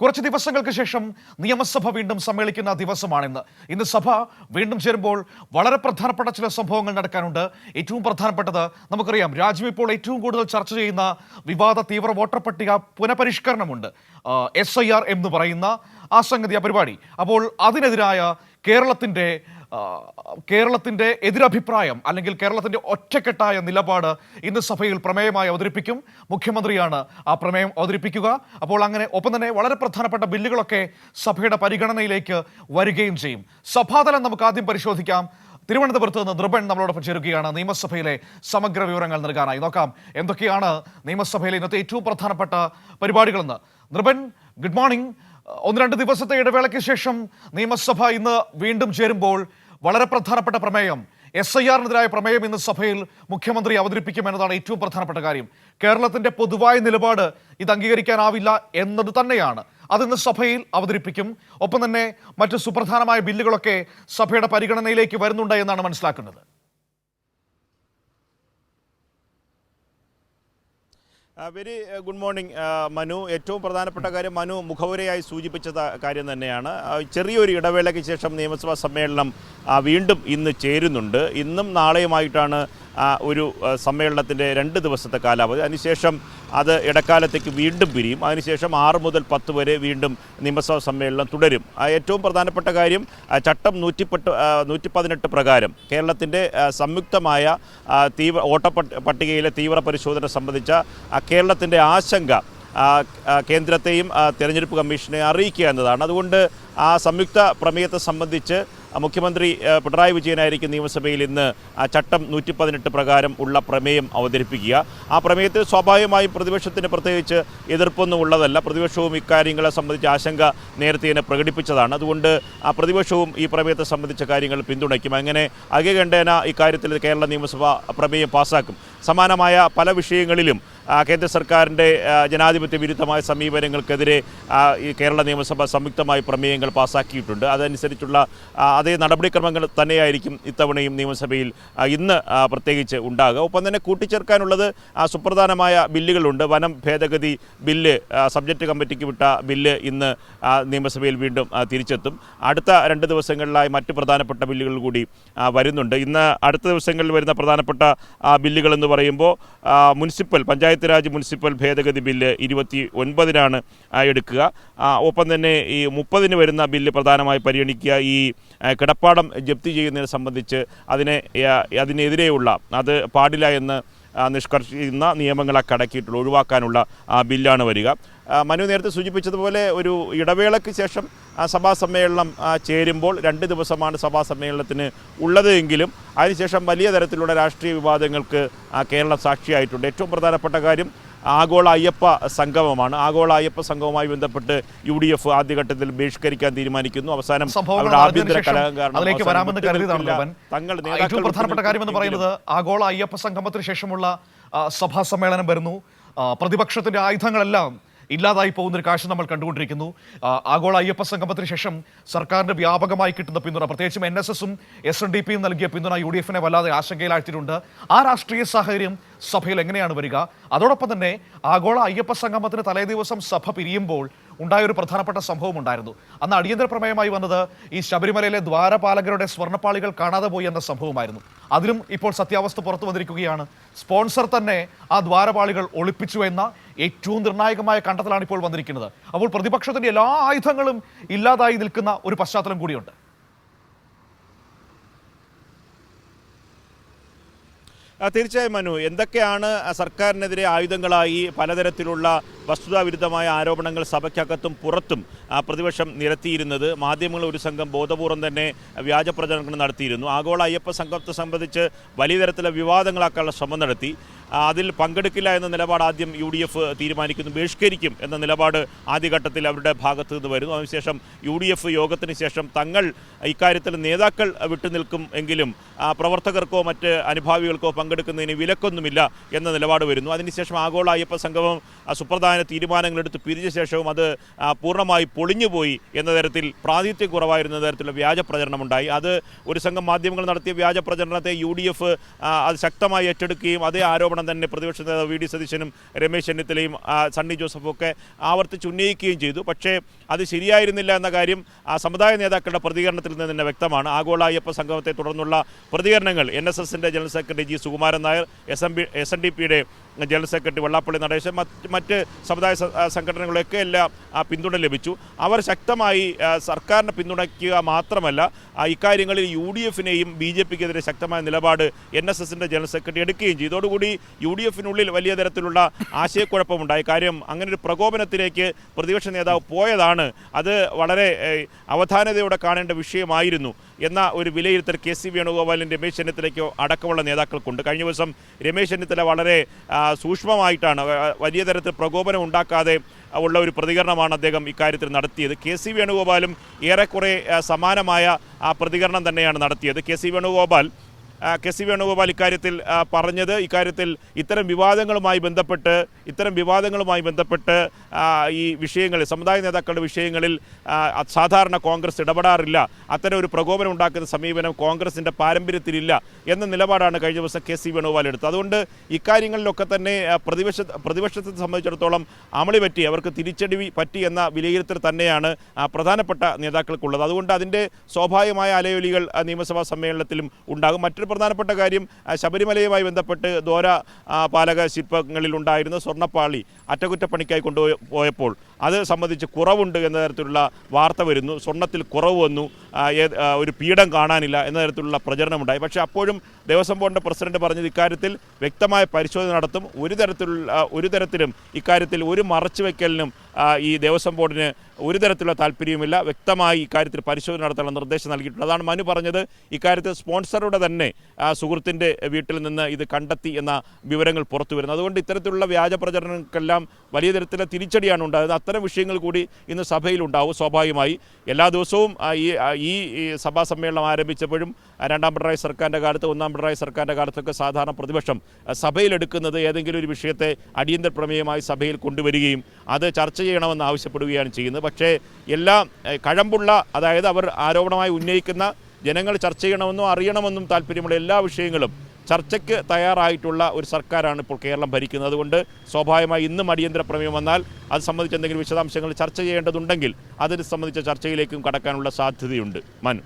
കുറച്ച് ദിവസങ്ങൾക്ക് ശേഷം നിയമസഭ വീണ്ടും സമ്മേളിക്കുന്ന ദിവസമാണിന്ന്. ഇന്ന് സഭ വീണ്ടും ചേരുമ്പോൾ വളരെ പ്രധാനപ്പെട്ട ചില സംഭവങ്ങൾ നടക്കാനുണ്ട്. ഏറ്റവും പ്രധാനപ്പെട്ടത് നമുക്കറിയാം രാജ്യം ഇപ്പോൾ ഏറ്റവും കൂടുതൽ ചർച്ച ചെയ്യുന്ന വിവാദ തീവ്ര വോട്ടർ പട്ടിക പുനഃപരിഷ്കരണമുണ്ട്. എസ് ഐ ആർ എന്ന് പറയുന്ന ആ സംഗതി ആ പരിപാടി. അപ്പോൾ അതിനെതിരായ കേരളത്തിന്റെ കേരളത്തിന്റെ എതിരഭിപ്രായം അല്ലെങ്കിൽ കേരളത്തിന്റെ ഒറ്റക്കെട്ടായ നിലപാട് ഇന്ന് സഭയിൽ പ്രമേയമായി അവതരിപ്പിക്കും. മുഖ്യമന്ത്രിയാണ് ആ പ്രമേയം അവതരിപ്പിക്കുക. അപ്പോൾ അങ്ങനെ ഒപ്പം തന്നെ വളരെ പ്രധാനപ്പെട്ട ബില്ലുകളൊക്കെ സഭയുടെ പരിഗണനയിലേക്ക് വരികയും ചെയ്യും. സഭാതലം നമുക്ക് ആദ്യം പരിശോധിക്കാം. തിരുവനന്തപുരത്ത് നിന്ന് നൃപൻ നമ്മളോടൊപ്പം ചേരുകയാണ്. നിയമസഭയിലെ സമഗ്ര വിവരങ്ങൾ നൽകാനായി. നോക്കാം എന്തൊക്കെയാണ് നിയമസഭയിലെ ഇന്നത്തെ ഏറ്റവും പ്രധാനപ്പെട്ട പരിപാടികളെന്ന്. നൃപൻ ഗുഡ് മോർണിംഗ് ഒന്ന് രണ്ട് ദിവസത്തെ ഇടവേളയ്ക്ക് ശേഷം നിയമസഭ ഇന്ന് വീണ്ടും ചേരുമ്പോൾ വളരെ പ്രധാനപ്പെട്ട പ്രമേയം എസ് ഐ ആറിനെതിരായ പ്രമേയം ഇന്ന് സഭയിൽ മുഖ്യമന്ത്രി അവതരിപ്പിക്കും എന്നതാണ് ഏറ്റവും പ്രധാനപ്പെട്ട കാര്യം. കേരളത്തിന്റെ പൊതുവായ നിലപാട് ഇത് അംഗീകരിക്കാനാവില്ല എന്നത് തന്നെയാണ്. അതിന്ന് സഭയിൽ അവതരിപ്പിക്കും. ഒപ്പം തന്നെ മറ്റ് സുപ്രധാനമായ ബില്ലുകളൊക്കെ സഭയുടെ പരിഗണനയിലേക്ക് വരുന്നുണ്ട് എന്നാണ് മനസ്സിലാക്കുന്നത്. Very good morning. മനു. ഏറ്റവും പ്രധാനപ്പെട്ട കാര്യം മനു മുഖവുരയായി സൂചിപ്പിച്ച കാര്യം തന്നെയാണ്. ചെറിയൊരു ഇടവേളയ്ക്ക് ശേഷം നിയമസഭാ സമ്മേളനം വീണ്ടും ഇന്ന് ചേരുന്നുണ്ട്. ഇന്നും നാളെയുമായിട്ടാണ് ഒരു സമ്മേളനത്തിന്റെ രണ്ട് ദിവസത്തെ കാലാവധി. അതിനുശേഷം അത് ഇടക്കാലത്തേക്ക് വീണ്ടും പിരിയും. അതിനുശേഷം ആറ് മുതൽ പത്ത് വരെ വീണ്ടും നിയമസഭാ സമ്മേളനം തുടരും. ഏറ്റവും പ്രധാനപ്പെട്ട കാര്യം ചട്ടം നൂറ്റിപ്പട്ട് നൂറ്റി പതിനെട്ട് പ്രകാരം കേരളത്തിന്റെ സംയുക്തമായ തീവ്ര ഓട്ട പട്ടികയിലെ തീവ്ര പരിശോധന സംബന്ധിച്ച കേരളത്തിന്റെ ആശങ്ക കേന്ദ്രത്തെയും തിരഞ്ഞെടുപ്പ് കമ്മീഷനെ അറിയിക്കുക എന്നതാണ്. അതുകൊണ്ട് ആ സംയുക്ത പ്രമേയത്തെ സംബന്ധിച്ച് മുഖ്യമന്ത്രി പിണറായി വിജയനായിരിക്കും നിയമസഭയിൽ ഇന്ന് ആ ചട്ടം നൂറ്റി പതിനെട്ട് പ്രകാരം ഉള്ള പ്രമേയം അവതരിപ്പിക്കുക. ആ പ്രമേയത്തിൽ സ്വാഭാവികമായും പ്രതിപക്ഷത്തിന് പ്രത്യേകിച്ച് എതിർപ്പൊന്നും ഉള്ളതല്ല. പ്രതിപക്ഷവും ഇക്കാര്യങ്ങളെ സംബന്ധിച്ച് ആശങ്ക നേരത്തെ തന്നെ പ്രകടിപ്പിച്ചതാണ്. അതുകൊണ്ട് ആ പ്രതിപക്ഷവും ഈ പ്രമേയത്തെ സംബന്ധിച്ച കാര്യങ്ങൾ പിന്തുണയ്ക്കും. അങ്ങനെ അകകണ്ഠേന ഇക്കാര്യത്തിൽ കേരള നിയമസഭ പ്രമേയം പാസാക്കും. സമാനമായ പല വിഷയങ്ങളിലും കേന്ദ്ര സർക്കാരിന്റെ ജനാധിപത്യ വിരുദ്ധമായ സമീപനങ്ങൾക്കെതിരെ കേരള നിയമസഭ സംയുക്തമായി പ്രമേയങ്ങൾ പാസാക്കിയിട്ടുണ്ട്. അതനുസരിച്ചുള്ള അതേ നടപടിക്രമങ്ങൾ തന്നെയായിരിക്കും ഇത്തവണയും നിയമസഭയിൽ ഇന്ന് പ്രത്യേകിച്ച് ഉണ്ടാകുക. ഒപ്പം തന്നെ കൂട്ടിച്ചേർക്കാനുള്ളത് സുപ്രധാനമായ ബില്ലുകളുണ്ട്. വനം ഭേദഗതി ബില്ല് സബ്ജക്റ്റ് കമ്മിറ്റിക്ക് വിട്ട ബില്ല് ഇന്ന് നിയമസഭയിൽ വീണ്ടും തിരിച്ചെത്തും. അടുത്ത രണ്ട് ദിവസങ്ങളിലായി മറ്റ് പ്രധാനപ്പെട്ട ബില്ലുകൾ കൂടി വരുന്നുണ്ട്. ഇന്ന് അടുത്ത ദിവസങ്ങളിൽ വരുന്ന പ്രധാനപ്പെട്ട ബില്ലുകൾ പറയുമ്പോൾ മുനിസിപ്പൽ പഞ്ചായത്ത് രാജ് മുനിസിപ്പൽ ഭേദഗതി ബില്ല് ഇരുപത്തി ഒൻപതിനാണ് എടുക്കുക. ഒപ്പം തന്നെ ഈ മുപ്പതിന് വരുന്ന ബില്ല് പ്രധാനമായി പരിഗണിക്കുക. ഈ കിടപ്പാടം ജപ്തി ചെയ്യുന്നതിനെ സംബന്ധിച്ച് അതിനെ അതിനെതിരെയുള്ള അത് പാടില്ല എന്ന് നിഷ്കർഷിക്കുന്ന നിയമങ്ങളെ കടക്കിയിട്ടുള്ള ഒഴിവാക്കാനുള്ള ബില്ലാണ് വരിക. മനു നേരത്തെ സൂചിപ്പിച്ചതുപോലെ ഒരു ഇടവേളയ്ക്ക് ശേഷം സഭാ സമ്മേളനം ചേരുമ്പോൾ രണ്ട് ദിവസമാണ് സഭാ സമ്മേളനത്തിന് ഉള്ളത് എങ്കിലും അതിനുശേഷം വലിയ തരത്തിലുള്ള രാഷ്ട്രീയ വിവാദങ്ങൾക്ക് കേരളം സാക്ഷിയായിട്ടുണ്ട്. ഏറ്റവും പ്രധാനപ്പെട്ട കാര്യം ആഗോള അയ്യപ്പ സംഗമമാണ്. ആഗോള അയ്യപ്പ സംഗമവുമായി ബന്ധപ്പെട്ട് യു ഡി എഫ് ആദ്യഘട്ടത്തിൽ ബഹിഷ്കരിക്കാൻ തീരുമാനിക്കുന്നു. അവസാനം അവരുടെ ആഭ്യന്തര. തങ്ങൾ ഏറ്റവും പ്രധാനപ്പെട്ട കാര്യം എന്ന് പറയുന്നത് ആഗോള അയ്യപ്പ സംഗമത്തിന് ശേഷമുള്ള സഭാ സമ്മേളനം വരുന്നു. പ്രതിപക്ഷത്തിന്റെ ആയുധങ്ങളെല്ലാം ഇല്ലാതായി പോകുന്ന ഒരു കാഴ്ച നമ്മൾ കണ്ടുകൊണ്ടിരിക്കുന്നു. ആഗോള അയ്യപ്പ സംഗമത്തിന് ശേഷം സർക്കാരിന്റെ വ്യാപകമായി കിട്ടുന്ന പിന്തുണ പ്രത്യേകിച്ചും എൻ എസ് എസും എസ് എൻ ഡി പിയും നൽകിയ പിന്തുണ യു ഡി എഫിനെ വല്ലാതെ ആശങ്കയിലാഴ്ത്തിയിട്ടുണ്ട്. ആ രാഷ്ട്രീയ സാഹചര്യം സഭയിൽ എങ്ങനെയാണ് വരിക? അതോടൊപ്പം തന്നെ ആഗോള അയ്യപ്പ സംഗമത്തിന് തലേദിവസം സഭ പിരിയുമ്പോൾ ഉണ്ടായ ഒരു പ്രധാനപ്പെട്ട സംഭവം ഉണ്ടായിരുന്നു. അന്ന് അടിയന്തര പ്രമേയമായി വന്നത് ഈ ശബരിമലയിലെ ദ്വാരപാലകരുടെ സ്വർണപ്പാളികൾ കാണാതെ പോയി എന്ന സംഭവമായിരുന്നു. അതിലും ഇപ്പോൾ സത്യാവസ്ഥ പുറത്തു വന്നിരിക്കുകയാണ്. സ്പോൺസർ തന്നെ ആ ദ്വാരപാളികൾ ഒളിപ്പിച്ചു എന്ന ഏറ്റവും നിർണായകമായ കണ്ടെത്തലാണ് ഇപ്പോൾ വന്നിരിക്കുന്നത്. അപ്പോൾ പ്രതിപക്ഷത്തിന്റെ എല്ലാ ആയുധങ്ങളും ഇല്ലാതായി നിൽക്കുന്ന ഒരു പശ്ചാത്തലം കൂടിയുണ്ട്. തീർച്ചയായും മനു എന്തൊക്കെയാണ് സർക്കാരിനെതിരെ ആയുധങ്ങളായി പലതരത്തിലുള്ള വസ്തുതാവിരുദ്ധമായ ആരോപണങ്ങൾ സഭയ്ക്കകത്തും പുറത്തും പ്രതിപക്ഷം നിരത്തിയിരുന്നത് മാധ്യമങ്ങൾ ഒരു സംഘം ബോധപൂർവം തന്നെ വ്യാജ പ്രചരണങ്ങൾ നടത്തിയിരുന്നു. ആഗോള അയ്യപ്പ സംഘത്തെ സംബന്ധിച്ച് വലിയ തരത്തിലുള്ള വിവാദങ്ങളാക്കാനുള്ള ശ്രമം നടത്തി. അതിൽ പങ്കെടുക്കില്ല എന്ന നിലപാട് ആദ്യം യു ഡി എഫ് തീരുമാനിക്കുന്നു. ബഹിഷ്കരിക്കും എന്ന നിലപാട് ആദ്യഘട്ടത്തിൽ അവരുടെ ഭാഗത്തു നിന്ന് വരുന്നു. അതിനുശേഷം യു ഡി എഫ് യോഗത്തിന് ശേഷം തങ്ങൾ ഇക്കാര്യത്തിൽ നേതാക്കൾ വിട്ടുനിൽക്കും എങ്കിലും പ്രവർത്തകർക്കോ മറ്റ് അനുഭാവികൾക്കോ പങ്കെടുക്കുന്നതിന് വിലക്കൊന്നുമില്ല എന്ന നിലപാട് വരുന്നു. അതിനുശേഷം ആഗോള അയ്യപ്പ സംഗമം സുപ്രധാന സുപ്രധാന തീരുമാനങ്ങളെടുത്ത് പിരിച്ച ശേഷവും അത് പൂർണമായി പൊളിഞ്ഞുപോയി എന്ന തരത്തിൽ പ്രാതിനിധ്യം കുറവായിരുന്ന തരത്തിലുള്ള വ്യാജ പ്രചരണമുണ്ടായി. അത് ഒരു സംഘം മാധ്യമങ്ങൾ നടത്തിയ വ്യാജ പ്രചരണത്തെ യു ഡി എഫ് അത് ശക്തമായി ഏറ്റെടുക്കുകയും അതേ ആരോപണം തന്നെ പ്രതിപക്ഷ നേതാവ് വി ഡി സതീശനും രമേശ് ചെന്നിത്തലയും സണ്ണി ജോസഫും ഒക്കെ ആവർത്തിച്ച് ഉന്നയിക്കുകയും ചെയ്തു. പക്ഷേ അത് ശരിയായിരുന്നില്ല എന്ന കാര്യം ആ സമുദായ നേതാക്കളുടെ പ്രതികരണത്തിൽ നിന്ന് തന്നെ വ്യക്തമാണ്. ആഗോള അയ്യപ്പ സംഗമത്തെ തുടർന്നുള്ള പ്രതികരണങ്ങൾ എൻ എസ് എസിന്റെ general secretary G Sukumaran Nair S M B S N D പിയുടെ ജനറൽ സെക്രട്ടറി വെള്ളാപ്പള്ളി നടേശൻ മറ്റ് സമുദായ സംഘടനകളൊക്കെ എല്ലാം പിന്തുണ ലഭിച്ചു. അവർ ശക്തമായി സർക്കാരിനെ പിന്തുണയ്ക്കുക മാത്രമല്ല ഇക്കാര്യങ്ങളിൽ യു ഡി എഫിനെയും ബി ജെ പിക്കെതിരെ ശക്തമായ നിലപാട് എൻ എസ് എസിന്റെ ജനറൽ സെക്രട്ടറി എടുക്കുകയും ചെയ്തു. ഇതോടുകൂടി യു ഡി എഫിനുള്ളിൽ വലിയ തരത്തിലുള്ള ആശയക്കുഴപ്പമുണ്ടായി. കാര്യം അങ്ങനെ ഒരു പ്രകോപനത്തിലേക്ക് പ്രതിപക്ഷ നേതാവ് പോയതാണ്. അത് വളരെ അവധാനതയോടെ കാണേണ്ട വിഷയമായിരുന്നു. എന്ന ഒരു വിലയിരുത്തൽ കെ സി വേണുഗോപാലിന്റെ രമേശ് ചെന്നിത്തലയ്ക്കോ അടക്കമുള്ള നേതാക്കൾക്കുണ്ട്. കഴിഞ്ഞ ദിവസം രമേശ് ചെന്നിത്തല വളരെ സൂക്ഷ്മമായിട്ടാണ് വലിയ തരത്തിൽ പ്രകോപനം ഉണ്ടാക്കാതെ ഉള്ള ഒരു പ്രതികരണമാണ് അദ്ദേഹം ഇക്കാര്യത്തിൽ നടത്തിയത്. കെ സി വേണുഗോപാലും ഏറെക്കുറെ സമാനമായ പ്രതികരണം തന്നെയാണ് നടത്തിയത്. K C Venugopal K C Venugopal ഇക്കാര്യത്തിൽ പറഞ്ഞത്. ഇക്കാര്യത്തിൽ ഇത്തരം വിവാദങ്ങളുമായി ബന്ധപ്പെട്ട് ഇത്തരം വിവാദങ്ങളുമായി ബന്ധപ്പെട്ട് ഈ വിഷയങ്ങളിൽ സമുദായ നേതാക്കളുടെ വിഷയങ്ങളിൽ സാധാരണ കോൺഗ്രസ് ഇടപെടാറില്ല. അത്തരം ഒരു പ്രകോപനം ഉണ്ടാക്കുന്ന സമീപനം കോൺഗ്രസിന്റെ പാരമ്പര്യത്തിലില്ല എന്ന നിലപാടാണ് കഴിഞ്ഞ ദിവസം കെ സി വേണുഗോപാൽ എടുത്തത്. അതുകൊണ്ട് ഇക്കാര്യങ്ങളിലൊക്കെ തന്നെ പ്രതിപക്ഷ പ്രതിപക്ഷത്തെ സംബന്ധിച്ചിടത്തോളം അമളി പറ്റി അവർക്ക് തിരിച്ചടി പറ്റി എന്ന വിലയിരുത്തൽ തന്നെയാണ് പ്രധാനപ്പെട്ട നേതാക്കൾക്കുള്ളത്. അതുകൊണ്ട് അതിന്റെ സ്വാഭാവികമായ അലയൊലികൾ നിയമസഭാ സമ്മേളനത്തിലും ഉണ്ടാകും. മറ്റൊരു പ്രധാനപ്പെട്ട കാര്യം ശബരിമലയുമായി ബന്ധപ്പെട്ട് ദോര പാലക ശില്പങ്ങളിലുണ്ടായിരുന്ന സ്വർണപ്പാളി അറ്റകുറ്റപ്പണിക്കായി കൊണ്ടുപോയ പോയപ്പോൾ അത് സംബന്ധിച്ച് കുറവുണ്ട് എന്ന തരത്തിലുള്ള വാർത്ത വരുന്നു. സ്വർണത്തിൽ കുറവ് വന്നു. ഒരു പീഠം കാണാനില്ല എന്ന തരത്തിലുള്ള പ്രചരണമുണ്ടായി. പക്ഷേ അപ്പോഴും ദേവസ്വം ബോർഡിന്റെ പ്രസിഡന്റ് പറഞ്ഞത് ഇക്കാര്യത്തിൽ വ്യക്തമായ പരിശോധന നടത്തും. ഒരു തരത്തിലുള്ള ഒരു തരത്തിലും ഇക്കാര്യത്തിൽ ഒരു മറച്ചുവെക്കലിനും ഈ ദേവസ്വം ബോർഡിന് ഒരു തരത്തിലുള്ള താല്പര്യവുമില്ല. വ്യക്തമായി ഇക്കാര്യത്തിൽ പരിശോധന നടത്താനുള്ള നിർദ്ദേശം നൽകിയിട്ടുണ്ട്. അതാണ് മനു പറഞ്ഞത്. ഇക്കാര്യത്തിൽ സ്പോൺസറുടെ തന്നെ സുഹൃത്തിന്റെ വീട്ടിൽ നിന്ന് ഇത് കണ്ടെത്തി എന്ന വിവരങ്ങൾ പുറത്തു വരുന്നത് അതുകൊണ്ട് ഇത്തരത്തിലുള്ള വ്യാജ പ്രചരണങ്ങൾക്കെല്ലാം വലിയ തരത്തിലുള്ള തിരിച്ചടിയാണ് ഉണ്ടായത് അത്തരം വിഷയങ്ങൾ കൂടി ഇന്ന് സഭയിലുണ്ടാവും. സ്വാഭാവികമായി എല്ലാ ദിവസവും ഈ ഈ സഭാ സമ്മേളനം ആരംഭിച്ചപ്പോഴും രണ്ടാം പിണറായി സർക്കാരിന്റെ കാലത്ത് ഒന്നാം പിണറായി സർക്കാരിന്റെ കാലത്തൊക്കെ സാധാരണ പ്രതിപക്ഷം സഭയിലെടുക്കുന്നത് ഏതെങ്കിലും ഒരു വിഷയത്തെ അടിയന്തര പ്രമേയമായി സഭയിൽ കൊണ്ടുവരികയും അത് ചർച്ച ചെയ്യണമെന്ന് ആവശ്യപ്പെടുകയാണ് ചെയ്യുന്നത്. പക്ഷേ എല്ലാം കഴമ്പുള്ള അതായത് അവർ ആരോപണമായി ഉന്നയിക്കുന്ന ജനങ്ങൾ ചർച്ച ചെയ്യണമെന്നും അറിയണമെന്നും താല്പര്യമുള്ള എല്ലാ വിഷയങ്ങളും ചർച്ചയ്ക്ക് തയ്യാറായിട്ടുള്ള ഒരു സർക്കാരാണ് ഇപ്പോൾ കേരളം ഭരിക്കുന്നത്. അതുകൊണ്ട് സ്വാഭാവികമായി ഇന്നും അടിയന്തര പ്രമേയം വന്നാൽ അത് സംബന്ധിച്ച് എന്തെങ്കിലും വിശദാംശങ്ങൾ ചർച്ച ചെയ്യേണ്ടതുണ്ടെങ്കിൽ അതിനെ സംബന്ധിച്ച ചർച്ചയിലേക്കും കടക്കാനുള്ള സാധ്യതയുണ്ട്. മനു.